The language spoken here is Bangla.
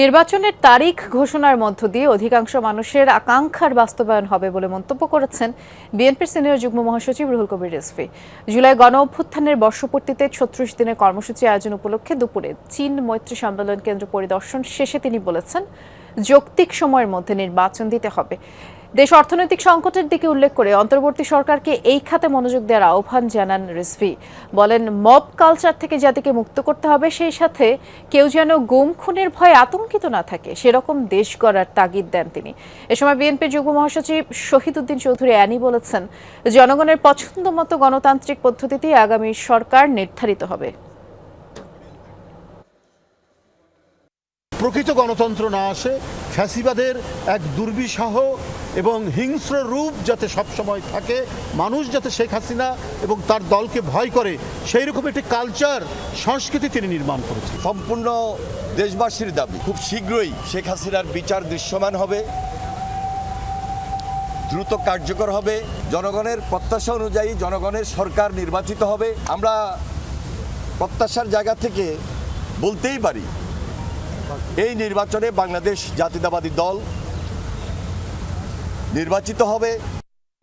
নির্বাচনের তারিখ ঘোষণার মধ্য দিয়ে অধিকাংশ মানুষের আকাঙ্ক্ষার বাস্তবায়ন হবে বলে মন্তব্য করেছেন বিএনপির সিনিয়র যুগ্ম মহাসচিব রুহুল কবির রেসফি জুলাই গণ অভ্যুত্থানের বর্ষপূর্তিতে ছত্রিশ দিনের কর্মসূচি আয়োজন উপলক্ষে দুপুরে চীন মৈত্রী সম্মেলন কেন্দ্র পরিদর্শন শেষে তিনি বলেছেন, যৌক্তিক সময়ের মধ্যে নির্বাচন দিতে হবে। দেশ অর্থনৈতিক সংকটের দিকে উল্লেখ করে অন্তর্বর্তী সরকারকে এই খাতে মনোযোগ দেওয়ার আহ্বান জানান রিজভি। বলেন, মব কালচার থেকে জাতিকে মুক্ত করতে হবে, সেই সাথে কেউ যেন গুম, খুনের ভয়ে আতঙ্কিত না থাকে, সেরকম দেশ গড়ার তাগিদ দেন তিনি। এ সময় বিএনপির যুগ্ম মহাসচিব শহীদুদ্দিন চৌধুরী অ্যানি বলেছেন, জনগণের পছন্দ মতো গণতান্ত্রিক পদ্ধতিতেই আগামী সরকার নির্ধারিত হবে। প্রকৃত গণতন্ত্র না আসে, ফ্যাসিবাদের এক দুর্বিষহ এবং হিংস্র রূপ যাতে সবসময় থাকে, মানুষ যাতে শেখ হাসিনা এবং তার দলকে ভয় করে সেই রকম একটি কালচার সংস্কৃতি তিনি নির্মাণ করেছেন। সম্পূর্ণ দেশবাসীর দাবি, খুব শীঘ্রই শেখ হাসিনার বিচার দৃশ্যমান হবে, দ্রুত কার্যকর হবে, জনগণের প্রত্যাশা অনুযায়ী জনগণের সরকার নির্বাচিত হবে। আমরা প্রত্যাশার জায়গা থেকে বলতেই পারি, এই নির্বাচনে বাংলাদেশ জাতীয়তাবাদী দল নির্বাচিত হবে।